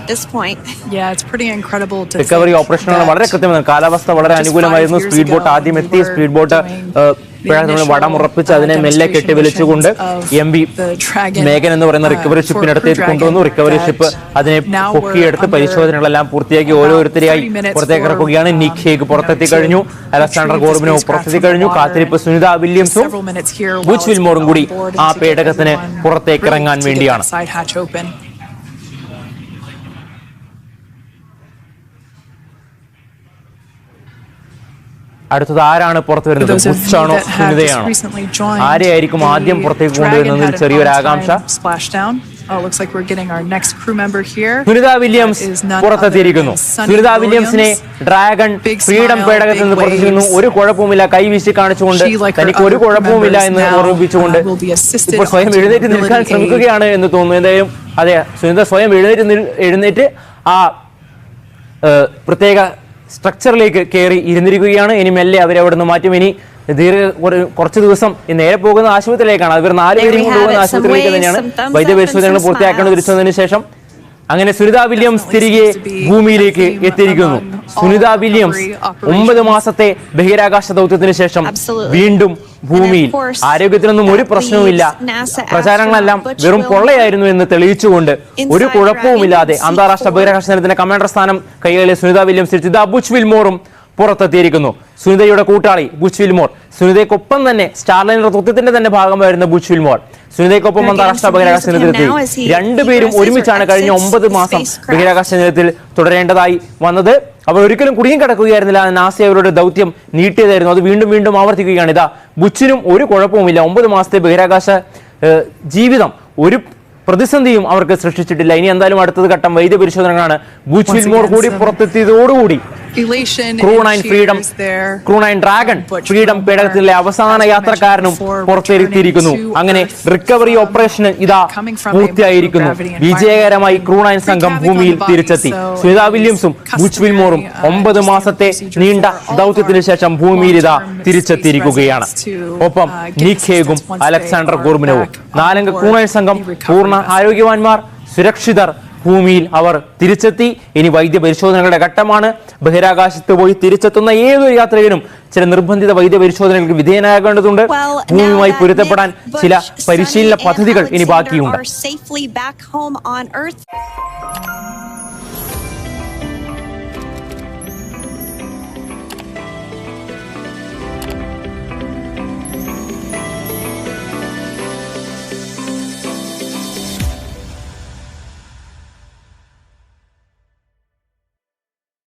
at this point. Yeah, it's pretty incredible to recovery ഓപ്പറേഷനുകൾ വളരെ കൃത്യമാണ്. കാലാവസ്ഥ വളരെ അനുകൂലമായിരുന്നു. സ്പീഡ് ബോട്ട് ആദ്യം എത്തി. സ്പീഡ് ബോട്ട് നമ്മൾ വടമുറപ്പിച്ച് uh, അതിനെ മെല്ലെ കെട്ടിവലിച്ചുകൊണ്ട് എം ബി മേഘൻ എന്ന് പറയുന്ന uh, റിക്കവറി ഷിപ്പിനടുത്തേക്ക് കൊണ്ടുവന്നു. റിക്കവറി that ഷിപ്പ് അതിനെ now we're പൊക്കിയെടുത്ത് പരിശോധനകളെല്ലാം പൂർത്തിയാക്കി ഓരോരുത്തരെയായി പുറത്തേക്ക് ഇറക്കുകയാണ്. um, നിക് ഹേഗ് പുറത്തെത്തി കഴിഞ്ഞു. അലക്സാണ്ടർ the ഗോർബിനോ പുറത്തെത്തി കഴിഞ്ഞു. കാത്തിരിപ്പ് സുനിത വില്യംസും ബുച്ച് വിൽമോറും കൂടി ആ പേടകത്തിന് പുറത്തേക്ക് ഇറങ്ങാൻ വേണ്ടിയാണ്. അടുത്തത് ആരാണ് പുറത്തു വരുന്നത്? Just സുനിതയാണോ? ആരെയായിരിക്കും ആദ്യം പുറത്തേക്ക് കൊണ്ടുവരുന്നതിൽ ചെറിയൊരു ആകാംക്ഷ. Oh. സുനിത വില്യംസ് പുറത്തെത്തിയിരിക്കുന്നു. സുനിത വില്യംസിനെ ഡ്രാഗൺ ഫ്രീഡം പേടകത്തിൽ നിന്ന് big ഒരു കുഴപ്പവുമില്ല. കൈവീശി കാണിച്ചുകൊണ്ട് തനിക്ക് ഒരു കുഴപ്പവുമില്ല എന്ന് ഓർമ്മിപ്പിച്ചുകൊണ്ട് uh, ഇപ്പോൾ സ്വയം എഴുന്നേറ്റ് നിൽക്കാൻ ശ്രമിക്കുകയാണ് എന്ന് തോന്നുന്നു. എന്തായാലും അതെ സുനിത സ്വയം എഴുന്നേറ്റ് എഴുന്നേറ്റ് ആ പ്രത്യേക സ്ട്രക്ചറിലേക്ക് കയറി ഇരുന്നിരിക്കുകയാണ്. ഇനി മെല്ലെ അവരെ അവിടെ നിന്ന് മാറ്റും. ഇനി ദീർഘ കുറച്ച് ദിവസം ഈ നേരെ പോകുന്ന ആശുപത്രിയിലേക്കാണ്. അവർ നാലുപേരും പേരും കൊണ്ടുപോകുന്ന ആശുപത്രിയിലേക്ക് തന്നെയാണ് വൈദ്യപരിശോധനകൾ പൂർത്തിയാക്കേണ്ട തിരിച്ചതിന് ശേഷം അങ്ങനെ സുനിത വില്യംസ് തിരികെ ഭൂമിയിലേക്ക് എത്തിയിരിക്കുന്നു. സുനിത വില്യംസ് ഒമ്പത് മാസത്തെ ബഹിരാകാശ ദൗത്യത്തിന് ശേഷം വീണ്ടും ഭൂമിയിൽ. ആരോഗ്യത്തിനൊന്നും ഒരു പ്രശ്നവുമില്ല. Butch വെറും കൊള്ളയായിരുന്നു പൊള്ളയായിരുന്നു എന്ന് തെളിയിച്ചുകൊണ്ട് ഒരു കുഴപ്പവുമില്ലാതെ അന്താരാഷ്ട്ര ബഹിരാകാശ നിലയത്തിന്റെ കമാൻഡർ സ്ഥാനം കൈകളിലെ സുനിത വില്യംസ് തിരിച്ചത് ബുച്ച് വിൽമോറും പുറത്തെത്തിയിരിക്കുന്നു. സുനിതയുടെ കൂട്ടാളി ബുച്ച് വിൽമോർ. സുനിതയ്ക്കൊപ്പം തന്നെ സ്റ്റാർലൈനർ തത്വത്തിന്റെ തന്നെ ഭാഗമായിരുന്ന ബുച്ച് വിൽമോർ. സുനിതയ്ക്കൊപ്പം അന്താരാഷ്ട്ര ബഹിരാകാശ he- രണ്ടുപേരും ഒരുമിച്ചാണ് കഴിഞ്ഞ ഒമ്പത് മാസം. ബഹിരാകാശ നിലയത്തിൽ തുടരേണ്ടതായി വന്നത്. അവർ ഒരിക്കലും കുടുങ്ങി കിടക്കുകയായിരുന്നില്ല നാസ അവരുടെ ദൗത്യം നീട്ടിയതായിരുന്നു. അത് വീണ്ടും വീണ്ടും ആവർത്തിക്കുകയാണ്. ഇതാ ബുച്ചിനും ഒരു കുഴപ്പവുമില്ല. ഒമ്പത് മാസത്തെ ബഹിരാകാശ ജീവിതം ഒരു പ്രതിസന്ധിയും അവർക്ക് സൃഷ്ടിച്ചിട്ടില്ല. ഇനി എന്തായാലും അടുത്തത് ഘട്ടം വൈദ്യ പരിശോധനകളാണ് ബുച്ചിൽ മോർ കൂടി പുറത്തെത്തിയതോടുകൂടി crew nine Freedom crew nine Dragon Freedom പേടകത്തിലെ അവസാന യാത്രക്കാരനും പുറത്തിരുത്തിയിരിക്കുന്നു അങ്ങനെ റിക്കവറി ഓപ്പറേഷൻ ഇതാ പൂർത്തിയായിരിക്കുന്നു. വിജയകരമായി ക്രൂണൈൻ സംഘം ഭൂമിയിൽ തിരിച്ചെത്തി. സുനിത വില്യംസും ബുച്ച് ഒമ്പത് മാസത്തെ നീണ്ട ദൗത്യത്തിന് ശേഷം ഭൂമിയിൽ ഇതാ തിരിച്ചെത്തിയിരിക്കുകയാണ്. ഒപ്പം നീഖേഗും അലക്സാണ്ടർ ഗോർമിനവും നാലംഗ ക്രൂണൈൻ സംഘം പൂർണ ആരോഗ്യവാന്മാർ സുരക്ഷിതർ ഭൂമിയിൽ അവർ തിരിച്ചെത്തി. ഇനി വൈദ്യപരിശോധനകളുടെ ഘട്ടമാണ്. ബഹിരാകാശത്ത് പോയി തിരിച്ചെത്തുന്ന ഏതൊരു യാത്രികനും ചില നിർബന്ധിത വൈദ്യ പരിശോധനകൾക്ക് വിധേയനാകേണ്ടതുണ്ട് ഭൂമിയുമായി പൊരുത്തപ്പെടാൻ ചില പരിശീലന പദ്ധതികൾ ഇനി ബാക്കിയുണ്ട്.